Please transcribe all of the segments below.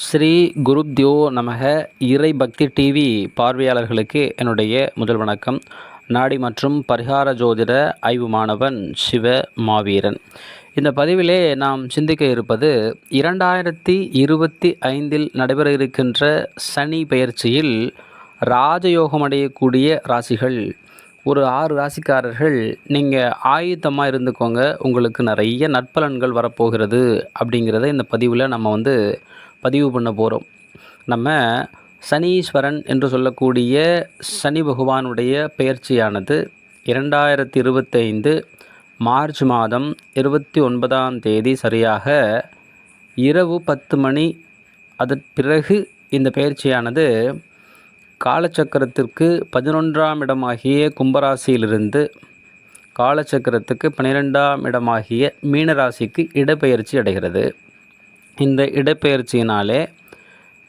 ஸ்ரீ குருத்யோ நமக. இறை பக்தி டிவி பார்வையாளர்களுக்கு என்னுடைய முதல் வணக்கம். நாடி மற்றும் பரிகார ஜோதிட ஆய்வு மாணவன் சிவ மாவீரன். இந்த பதிவிலே நாம் சிந்திக்க இருப்பது இரண்டாயிரத்தி இருபத்தி ஐந்தில் நடைபெற இருக்கின்ற சனி பெயர்ச்சியில் ராஜயோகம் அடையக்கூடிய ராசிகள். ஒரு ஆறு ராசிக்காரர்கள் நீங்கள் ஆயுத்தமாக இருந்துக்கோங்க. உங்களுக்கு நிறைய நற்பலன்கள் வரப்போகிறது அப்படிங்கிறத இந்த பதிவில் நம்ம வந்து பதிவு பண்ண போகிறோம் நம்ம சனீஸ்வரன் என்று சொல்லக்கூடிய சனி பகவானுடைய பெயர்ச்சியானது இரண்டாயிரத்தி இருபத்தைந்து மார்ச் மாதம் இருபத்தி ஒன்பதாம் தேதி சரியாக இரவு பத்து மணி. அதன் பிறகு இந்த பெயர்ச்சியானது காலச்சக்கரத்திற்கு பதினொன்றாம் இடமாகிய கும்பராசியிலிருந்து காலச்சக்கரத்துக்கு பன்னிரெண்டாம் இடமாகிய மீனராசிக்கு இடப்பெயர்ச்சி அடைகிறது. இந்த இடப்பெயர்ச்சியினாலே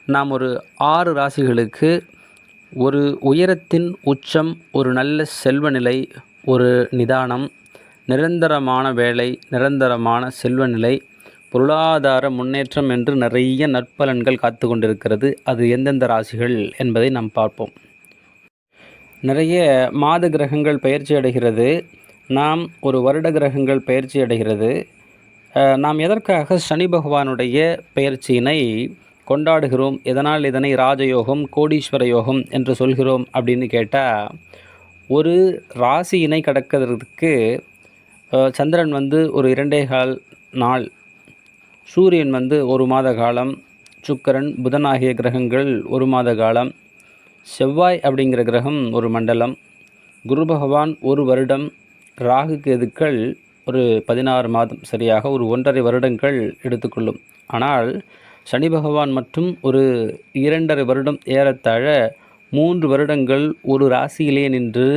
நாம் ஒரு ஆறு ராசிகளுக்கு ஒரு உயரத்தின் உச்சம் ஒரு நல்ல செல்வ நிலை ஒரு நிதானம் நிரந்தரமான வேலை நிரந்தரமான செல்வ நிலை பொருளாதார முன்னேற்றம் என்று நிறைய நற்பலன்கள் காத்து கொண்டிருக்கிறது. அது எந்தெந்த ராசிகள் என்பதை நாம் பார்ப்போம். நிறைய மாத கிரகங்கள் பயிற்சி அடைகிறது. நாம் ஒரு வருட கிரகங்கள் பயிற்சி அடைகிறது. நாம் எதற்காக சனி பகவானுடைய பெயர்ச்சியினை கொண்டாடுகிறோம்? எதனால் இதனை ராஜயோகம் கோடீஸ்வர யோகம் என்று சொல்கிறோம் அப்படின்னு கேட்டால் ஒரு ராசியினை கடக்கிறதுக்கு சந்திரன் வந்து ஒரு இரண்டே கால் நாள் சூரியன் வந்து ஒரு மாத காலம் சுக்கிரன் புதன் ஆகிய கிரகங்கள் ஒரு மாத காலம் செவ்வாய் அப்படிங்கிற கிரகம் ஒரு மண்டலம் குரு பகவான் ஒரு வருடம் ராகு கேதுக்கள் ஒரு பதினாறு மாதம் சரியாக ஒரு ஒன்றரை வருடங்கள் எடுத்துக்கொள்ளும். ஆனால் சனி பகவான் மட்டும் ஒரு இரண்டரை வருடம் ஏறத்தாழ மூன்று வருடங்கள் ஒரு ராசியிலே நின்று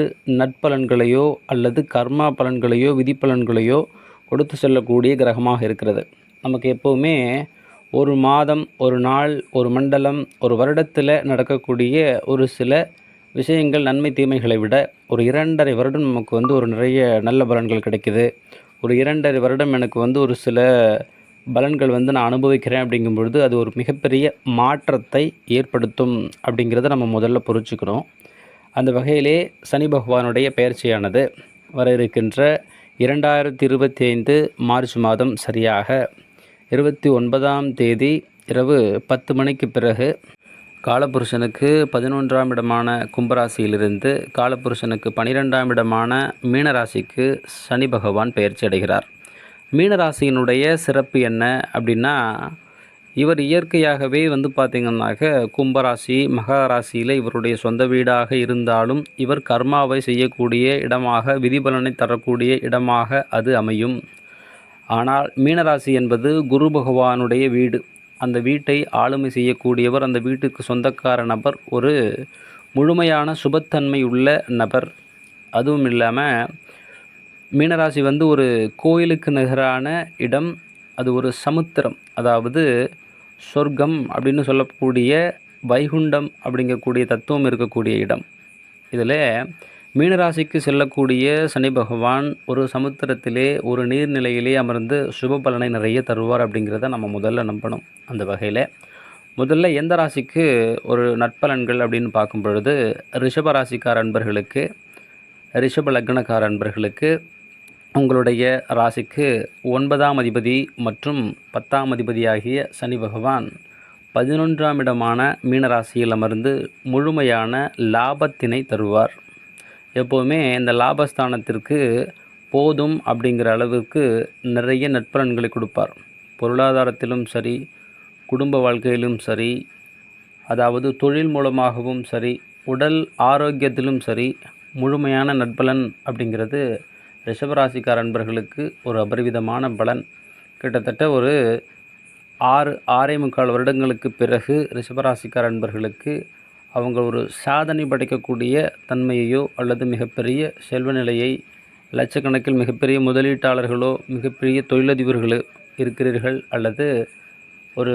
நட்பலன்களையோ அல்லது கர்மா பலன்களையோ விதிப்பலன்களையோ கொடுத்து செல்லக்கூடிய கிரகமாக இருக்கிறது. நமக்கு எப்போவுமே ஒரு மாதம் ஒரு நாள் ஒரு மண்டலம் ஒரு வருடத்தில் நடக்கக்கூடிய ஒரு சில விஷயங்கள் நன்மை தீமைகளை விட ஒரு இரண்டரை வருடம் நமக்கு வந்து ஒரு நிறைய நல்ல பலன்கள் கிடைக்குது. ஒரு இரண்டரை வருடம் எனக்கு வந்து ஒரு சில பலன்கள் வந்து நான் அனுபவிக்கிறேன் அப்படிங்கும் பொழுது அது ஒரு மிகப்பெரிய மாற்றத்தை ஏற்படுத்தும் அப்படிங்கிறத நம்ம முதல்ல புரிஞ்சுக்கணும். அந்த வகையிலே சனி பகவானுடைய பெயர்ச்சியானது வர இருக்கின்ற இரண்டாயிரத்தி இருபத்தி ஐந்து மார்ச் மாதம் சரியாக இருபத்தி ஒன்பதாம் தேதி இரவு பத்து மணிக்கு பிறகு காலபுருஷனுக்கு பதினொன்றாம் இடமான கும்பராசியிலிருந்து காலபுருஷனுக்கு பனிரெண்டாம் இடமான மீனராசிக்கு சனி பகவான் பெயர்ச்சி அடைகிறார். மீனராசியினுடைய சிறப்பு என்ன அப்படின்னா இவர் இயற்கையாகவே வந்து பார்த்திங்கன்னாக்க கும்பராசி மகராசியில் இவருடைய சொந்த வீடாக இருந்தாலும் இவர் கர்மாவை செய்யக்கூடிய இடமாக விதிபலனை தரக்கூடிய இடமாக அது அமையும். ஆனால் மீனராசி என்பது குரு பகவானுடைய வீடு. அந்த வீட்டை ஆளுமை செய்யக்கூடியவர் அந்த வீட்டுக்கு சொந்தக்கார நபர் ஒரு முழுமையான சுபத்தன்மை உள்ள நபர். அதுவும் இல்லாமல் மீனராசி வந்து ஒரு கோயிலுக்கு நிகரான இடம் அது ஒரு சமுத்திரம். அதாவது சொர்க்கம் அப்படின்னு சொல்லக்கூடிய வைகுண்டம் அப்படிங்கக்கூடிய தத்துவம் இருக்கக்கூடிய இடம். இதில் மீனராசிக்கு செல்லக்கூடிய சனி பகவான் ஒரு சமுத்திரத்திலே ஒரு நீர்நிலையிலே அமர்ந்து சுப பலனை நிறைய தருவார் அப்படிங்கிறத நம்ம முதல்ல நம்பணும் அந்த வகையில். முதல்ல எந்த ராசிக்கு ஒரு நட்பலன்கள் அப்படின்னு பார்க்கும் பொழுது ரிஷப ராசிக்கார அன்பர்களுக்கு ரிஷப லக்னக்கார அன்பர்களுக்கு உங்களுடைய ராசிக்கு ஒன்பதாம் அதிபதி மற்றும் பத்தாம் அதிபதியாகிய சனி பகவான் பதினொன்றாம் இடமான மீனராசியில் அமர்ந்து முழுமையான லாபத்தினை தருவார். எப்போவுமே இந்த லாபஸ்தானத்திற்கு போதும் அப்படிங்கிற அளவுக்கு நிறைய நற்பலன்களை கொடுப்பார். பொருளாதாரத்திலும் சரி குடும்ப வாழ்க்கையிலும் சரி அதாவது தொழில் மூலமாகவும் சரி உடல் ஆரோக்கியத்திலும் சரி முழுமையான நற்பலன் அப்படிங்கிறது ரிஷபராசிக்கார அன்பர்களுக்கு ஒரு அபரிவிதமான பலன். கிட்டத்தட்ட ஒரு ஆறு ஆறே முக்கால் வருடங்களுக்கு பிறகு ரிஷபராசிக்கார அன்பர்களுக்கு அவங்க ஒரு சாதனை படைக்கக்கூடிய தன்மையையோ அல்லது மிகப்பெரிய செல்வ நிலையை லட்சக்கணக்கில் மிகப்பெரிய முதலீட்டாளர்களோ மிகப்பெரிய தொழிலதிபர்களோ இருக்கிறீர்கள் அல்லது ஒரு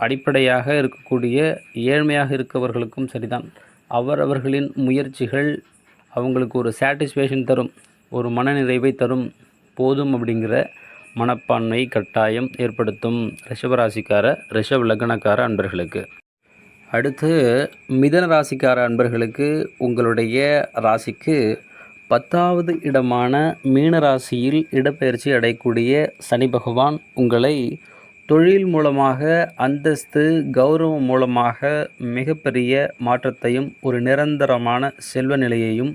அடிப்படையாக இருக்கக்கூடிய ஏழ்மையாக இருக்கவர்களுக்கும் சரிதான். அவரவர்களின் முயற்சிகள் அவங்களுக்கு ஒரு சாட்டிஸ்ஃபேக்ஷன் தரும் ஒரு மனநிறைவை தரும் போதும் அப்படிங்கிற மனப்பான்மை கட்டாயம் ஏற்படுத்தும் ரிஷபராசிக்கார ரிஷப் லக்னக்கார அன்பர்களுக்கு. அடுத்து மிதன ராசிக்கார அன்பர்களுக்கு உங்களுடைய ராசிக்கு பத்தாவது இடமான மீன ராசியில் இடப்பெயர்ச்சி அடையக்கூடிய சனி பகவான் உங்களை தொழில் மூலமாக அந்தஸ்து கௌரவம் மூலமாக மிகப்பெரிய மாற்றத்தையும் ஒரு நிரந்தரமான செல்வ நிலையையும்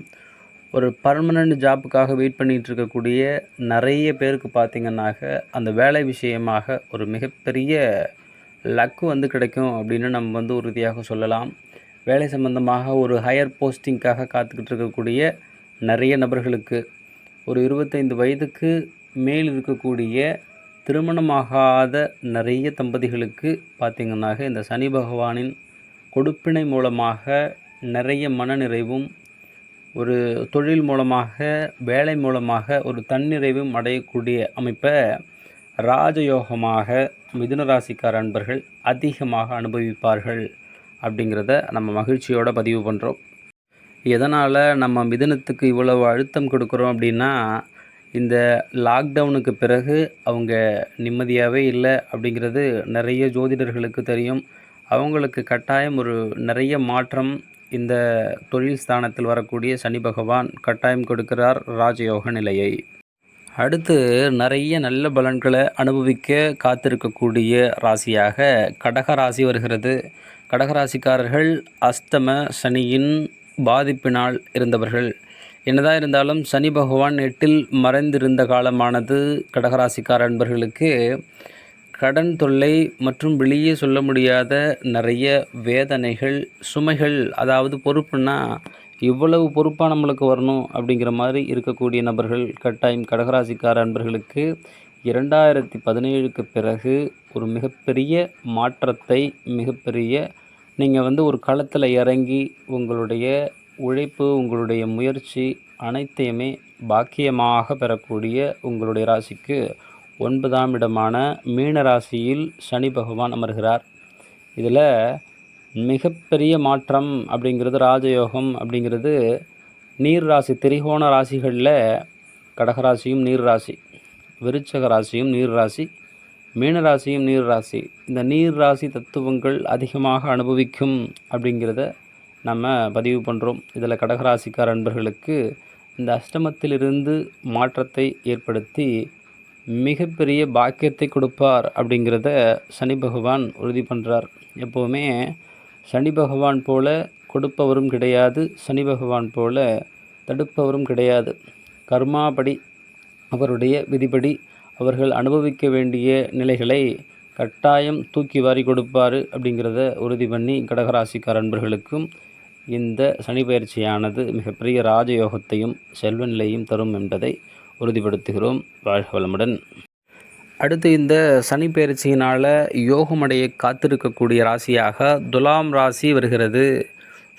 ஒரு பர்மனண்ட் ஜாப்புக்காக வெயிட் பண்ணிகிட்டு இருக்கக்கூடிய நிறைய பேருக்கு பார்த்திங்கன்னாக்க அந்த வேலை விஷயமாக ஒரு மிகப்பெரிய லக்கு வந்து கிடைக்கும் அப்படின்னு நம்ம வந்து உறுதியாக சொல்லலாம். வேலை சம்பந்தமாக ஒரு ஹையர் போஸ்டிங்காக காத்துக்கிட்டு இருக்கக்கூடிய நிறைய நபர்களுக்கு ஒரு இருபத்தைந்து வயதுக்கு மேல் இருக்கக்கூடிய திருமணமாகாத நிறைய தம்பதிகளுக்கு பார்த்திங்கன்னாக்க இந்த சனி பகவானின் கொடுப்பினை மூலமாக நிறைய மனநிறைவும் ஒரு தொழில் மூலமாக வேலை மூலமாக ஒரு தன்னிறைவும் அடையக்கூடிய அமைப்பை ராஜயோகமாக மிதுனராசிக்கார அன்பர்கள் அதிகமாக அனுபவிப்பார்கள் அப்படிங்கிறத நம்ம மகிழ்ச்சியோடு பதிவு பண்ணுறோம் எதனால் நம்ம மிதுனத்துக்கு இவ்வளவு அழுத்தம் கொடுக்குறோம் அப்படின்னா இந்த லாக்டவுனுக்கு பிறகு அவங்க நிம்மதியாகவே இல்லை அப்படிங்கிறது நிறைய ஜோதிடர்களுக்கு தெரியும். அவங்களுக்கு கட்டாயம் ஒரு நிறைய மாற்றம் இந்த தொழில் ஸ்தானத்தில் வரக்கூடிய சனி பகவான் கட்டாயம் கொடுக்கிறார் ராஜயோக நிலையை. அடுத்து நிறைய நல்ல பலன்களை அனுபவிக்க காத்திருக்கக்கூடிய ராசியாக கடக ராசி வருகிறது. கடகராசிக்காரர்கள் அஸ்தம சனியின் பாதிப்பினால் இருந்தவர்கள். என்னதான் இருந்தாலும் சனி பகவான் எட்டில் மறைந்திருந்த காலமானது கடகராசிக்கார அன்பர்களுக்கு. கடன் தொல்லை மற்றும் வெளியே சொல்ல முடியாத நிறைய வேதனைகள் சுமைகள் அதாவது பொறுப்புன்னா இவ்வளவு பொறுப்பாக நம்மளுக்கு வரணும் அப்படிங்கிற மாதிரி இருக்கக்கூடிய நபர்கள் கட்டாயம் கடகராசிக்கார நண்பர்களுக்கு இரண்டாயிரத்தி பதினேழுக்கு பிறகு ஒரு மிகப்பெரிய மாற்றத்தை மிகப்பெரிய நீங்கள் வந்து ஒரு களத்தில் இறங்கி உங்களுடைய உழைப்பு உங்களுடைய முயற்சி அனைத்தையுமே பாக்கியமாக பெறக்கூடிய உங்களுடைய ராசிக்கு ஒன்பதாம் இடமான மீன ராசியில் சனி பகவான் அமர்கிறார். இதில் மிகப்பெரிய மாற்றம் அப்படிங்கிறது ராஜயோகம் அப்படிங்கிறது நீர் ராசி திரிகோண ராசிகளில் கடகராசியும் நீர் ராசி விருச்சக ராசியும் நீர் ராசி மீனராசியும் நீர் ராசி. இந்த நீர் ராசி தத்துவங்கள் அதிகமாக அனுபவிக்கும் அப்படிங்கிறத நம்ம பதிவு பண்ணுறோம் இதில் கடகராசிக்கார அன்பர்களுக்கு இந்த அஷ்டமத்திலிருந்து மாற்றத்தை ஏற்படுத்தி மிகப்பெரிய பாக்கியத்தை கொடுப்பார் அப்படிங்கிறத சனி பகவான் உறுதி பண்ணுறார் எப்போவுமே சனி பகவான் போல கொடுப்பவரும் கிடையாது சனி பகவான் போல தடுப்பவரும் கிடையாது. கர்மாபடி அவருடைய விதிப்படி அவர்கள் அனுபவிக்க வேண்டிய நிலைகளை கட்டாயம் தூக்கி வாரி கொடுப்பார் அப்படிங்கிறத உறுதி பண்ணி கடகராசிக்கார அன்பர்களுக்கும் இந்த சனி பயிற்சியானது மிகப்பெரிய ராஜயோகத்தையும் செல்வ நிலையும் தரும் என்பதை உறுதிப்படுத்துகிறோம். வாழ்க வளமுடன். அடுத்து இந்த சனி பயிற்சியினால் யோகமடைய காத்திருக்கக்கூடிய ராசியாக துலாம் ராசி வருகிறது.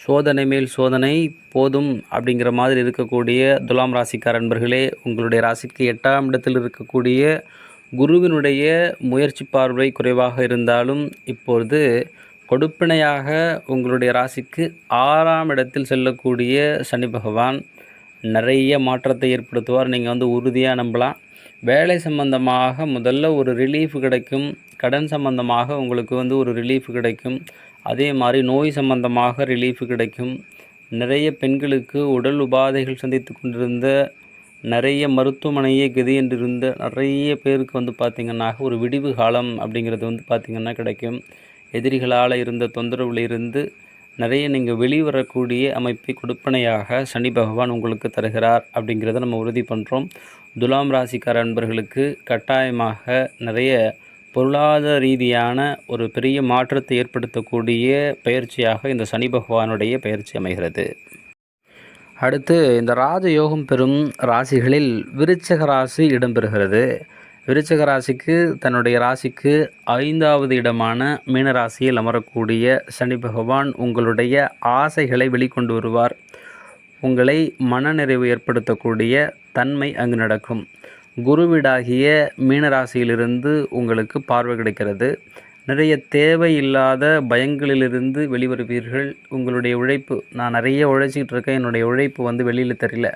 சோதனை மேல் சோதனை போதும் அப்படிங்கிற மாதிரி இருக்கக்கூடிய துலாம் ராசிக்கார நண்பர்களே உங்களுடைய ராசிக்கு எட்டாம் இடத்தில் இருக்கக்கூடிய குருவினுடைய முயற்சி பார்வை குறைவாக இருந்தாலும் இப்பொழுது கொடுப்பினையாக உங்களுடைய ராசிக்கு ஆறாம் இடத்தில் செல்லக்கூடிய சனி பகவான் நிறைய மாற்றத்தை ஏற்படுத்துவார். நீங்கள் வந்து உறுதியாக நம்பலாம். வேலை சம்பந்தமாக முதல்ல ஒரு ரிலீஃப் கிடைக்கும் கடன் சம்பந்தமாக உங்களுக்கு வந்து ஒரு ரிலீஃப் கிடைக்கும். அதே மாதிரி நோய் சம்பந்தமாக ரிலீஃப் கிடைக்கும். நிறைய பெண்களுக்கு உடல் உபாதைகள் சந்தித்து கொண்டிருந்த நிறைய மருத்துவமனையே கதி என்றிருந்த நிறைய பேருக்கு வந்து பார்த்திங்கன்னா ஒரு விடிவு காலம் அப்படிங்கிறது வந்து பார்த்திங்கன்னா கிடைக்கும். எதிரிகளால் இருந்த தொந்தரவில் இருந்து நிறைய நீங்கள் வெளிவரக்கூடிய அமைப்பை கொடுப்பனையாக சனி பகவான் உங்களுக்கு தருகிறார் அப்படிங்கிறத நம்ம உறுதி பண்ணுறோம் துலாம் ராசிக்கார அன்பர்களுக்கு கட்டாயமாக நிறைய பொருளாதார ரீதியான ஒரு பெரிய மாற்றத்தை ஏற்படுத்தக்கூடிய பயிற்சியாக இந்த சனி பகவானுடைய பயிற்சி அமைகிறது. அடுத்து இந்த ராஜயோகம் பெறும் ராசிகளில் விருச்சக ராசி இடம்பெறுகிறது. விருச்சக ராசிக்கு தன்னுடைய ராசிக்கு ஐந்தாவது இடமான மீனராசியில் அமரக்கூடிய சனி பகவான் உங்களுடைய ஆசைகளை வெளிக்கொண்டு வருவார். உங்களை மனநிறைவு ஏற்படுத்தக்கூடிய தன்மை அங்கு நடக்கும். குருவிடாகிய மீனராசியிலிருந்து உங்களுக்கு பார்வை கிடைக்கிறது. நிறைய தேவையில்லாத பயங்களிலிருந்து வெளிவருவீர்கள். உங்களுடைய உழைப்பு நான் நிறைய உழைச்சிக்கிட்டு இருக்கேன். என்னுடைய உழைப்பு வந்து வெளியில் தெரியல.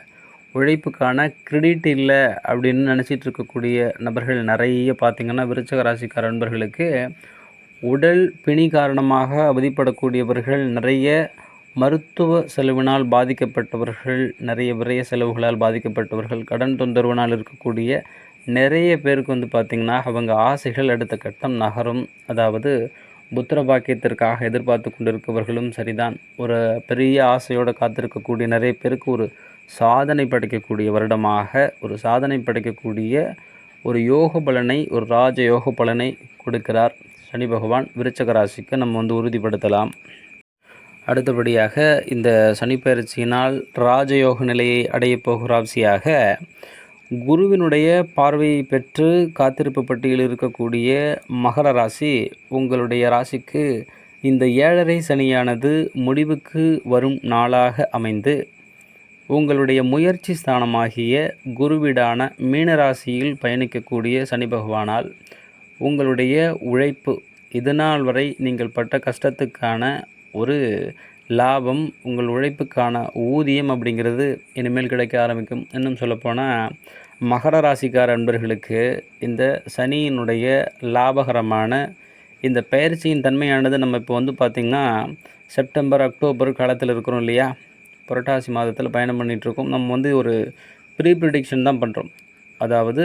உழைப்புக்கான கிரெடிட் இல்லை அப்படின்னு நினச்சிட்டு இருக்கக்கூடிய நபர்கள் நிறைய பார்த்திங்கன்னா விருச்சக ராசிக்கார நண்பர்களுக்கு உடல் பிணி காரணமாக அவதிப்படக்கூடியவர்கள் நிறைய மருத்துவ செலவினால் பாதிக்கப்பட்டவர்கள் நிறைய விரைய செலவுகளால் பாதிக்கப்பட்டவர்கள் கடன் தொந்தரவினால் இருக்கக்கூடிய நிறைய பேருக்கு வந்து பார்த்திங்கன்னா அவங்க ஆசைகள் அடுத்த கட்டம் நகரும். அதாவது புத்திர பாக்கியத்திற்காக எதிர்பார்த்து கொண்டிருப்பவர்களும் சரிதான். ஒரு பெரிய ஆசையோடு காத்திருக்கக்கூடிய நிறைய பேருக்கு ஒரு சாதனை படைக்கக்கூடிய வருடமாக ஒரு சாதனை படைக்கக்கூடிய ஒரு யோக பலனை ஒரு ராஜ யோக பலனை கொடுக்கிறார் சனி பகவான். விருச்சக ராசிக்கு நம்ம வந்து உறுதிப்படுத்தலாம். அடுத்தபடியாக இந்த சனிப்பயிற்சியினால் ராஜயோக நிலையை அடையப் போகிற ராசியாக குருவினுடைய பார்வையை பெற்று காத்திருப்பு பட்டியலில் இருக்கக்கூடிய மகர ராசி உங்களுடைய ராசிக்கு இந்த ஏழரை சனியானது முடிவுக்கு வரும் நாளாக அமைந்து உங்களுடைய முயற்சி ஸ்தானமாகிய குருவிடான மீனராசியில் பயணிக்கக்கூடிய சனி பகவானால் உங்களுடைய உழைப்பு இதுநாள் வரை நீங்கள் பட்ட கஷ்டத்துக்கான ஒரு லாபம் உங்கள் உழைப்புக்கான ஊதியம் அப்படிங்கிறது இனிமேல் கிடைக்க ஆரம்பிக்கும். இன்னும் சொல்லப்போனால் மகர ராசிக்கார அன்பர்களுக்கு இந்த சனியினுடைய லாபகரமான இந்த பயிற்சியின் தன்மையானது நம்ம இப்போ வந்து பார்த்திங்கன்னா செப்டம்பர் அக்டோபர் காலத்தில் இருக்கிறோம் இல்லையா? புரட்டாசி மாதத்தில் பயணம் பண்ணிகிட்ருக்கோம் நம்ம வந்து ஒரு ப்ரீ ப்ரிடிக்ஷன் தான் பண்ணுறோம் அதாவது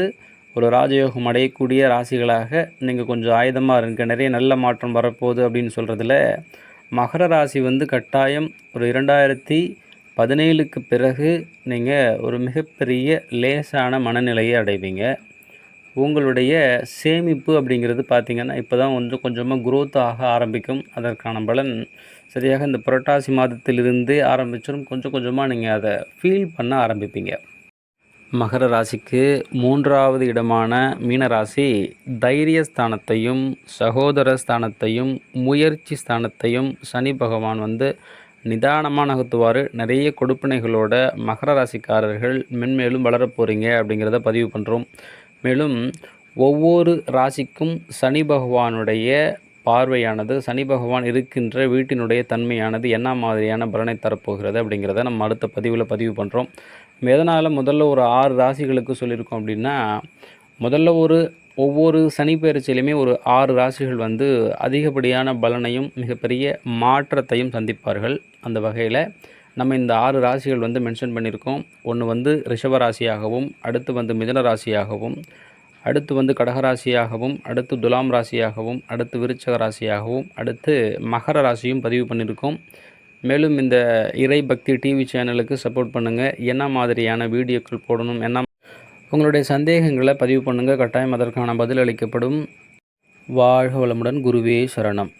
ஒரு ராஜயோகம் அடையக்கூடிய ராசிகளாக நீங்கள் கொஞ்சம் ஆயுதமாக இருங்க நிறைய நல்ல மாற்றம் வரப்போகுது அப்படின்னு சொல்கிறதுல மகர ராசி வந்து கட்டாயம் ஒரு இரண்டாயிரத்தி பதினேழுக்கு பிறகு நீங்கள் ஒரு மிகப்பெரிய லேசான மனநிலையை அடைவீங்க. உங்களுடைய சேமிப்பு அப்படிங்கிறது பார்த்திங்கன்னா இப்போ தான் கொஞ்சம் கொஞ்சமாக குரோத் ஆக ஆரம்பிக்கும். அதற்கான பலன் சரியாக இந்த புரட்டாசி மாதத்திலிருந்து ஆரம்பிச்சிடும் கொஞ்சம் கொஞ்சமாக நீங்கள் அதை ஃபீல் பண்ண ஆரம்பிப்பீங்க. மகர ராசிக்கு மூன்றாவது இடமான மீனராசி தைரியஸ்தானத்தையும் சகோதர ஸ்தானத்தையும் முயற்சி ஸ்தானத்தையும் சனி பகவான் வந்து நிதானமாக நகர்த்துவார். நிறைய கொடுப்பினைகளோட மகர ராசிக்காரர்கள் மென்மேலும் வளரப் போகிறீங்க அப்படிங்கிறத பதிவு பண்ணுறோம் மேலும் ஒவ்வொரு ராசிக்கும் சனி பகவானுடைய பார்வையானது சனி பகவான் இருக்கின்ற வீட்டினுடைய தன்மையானது என்ன மாதிரியான பலனை தரப்போகிறது அப்படிங்கிறத நம்ம அடுத்த பதிவில் பதிவு பண்ணுறோம் எதனால் முதல்ல ஒரு ஆறு ராசிகளுக்கு சொல்லியிருக்கோம் அப்படின்னா முதல்ல ஒரு ஒவ்வொரு சனி பயிற்சியிலையுமே ஒரு ஆறு ராசிகள் வந்து அதிகப்படியான பலனையும் மிகப்பெரிய மாற்றத்தையும் சந்திப்பார்கள். அந்த வகையில் நம்ம இந்த ஆறு ராசிகள் வந்து மென்ஷன் பண்ணியிருக்கோம். ஒன்று வந்து ரிஷப ராசியாகவும் அடுத்து வந்து மிதன ராசியாகவும் அடுத்து வந்து கடகராசியாகவும் அடுத்து துலாம் ராசியாகவும் அடுத்து விருச்சக ராசியாகவும் அடுத்து மகர ராசியும் பதிவு பண்ணியிருக்கோம். மேலும் இந்த இறை பக்தி டிவி சேனலுக்கு சப்போர்ட் பண்ணுங்கள் என்ன மாதிரியான வீடியோக்கள் போடணும் என்ன உங்களுடைய சந்தேகங்களை பதிவு பண்ணுங்கள் கட்டாயம் அதற்கான பதில் அளிக்கப்படும் வாழ்க வளமுடன் குருவே சரணம்.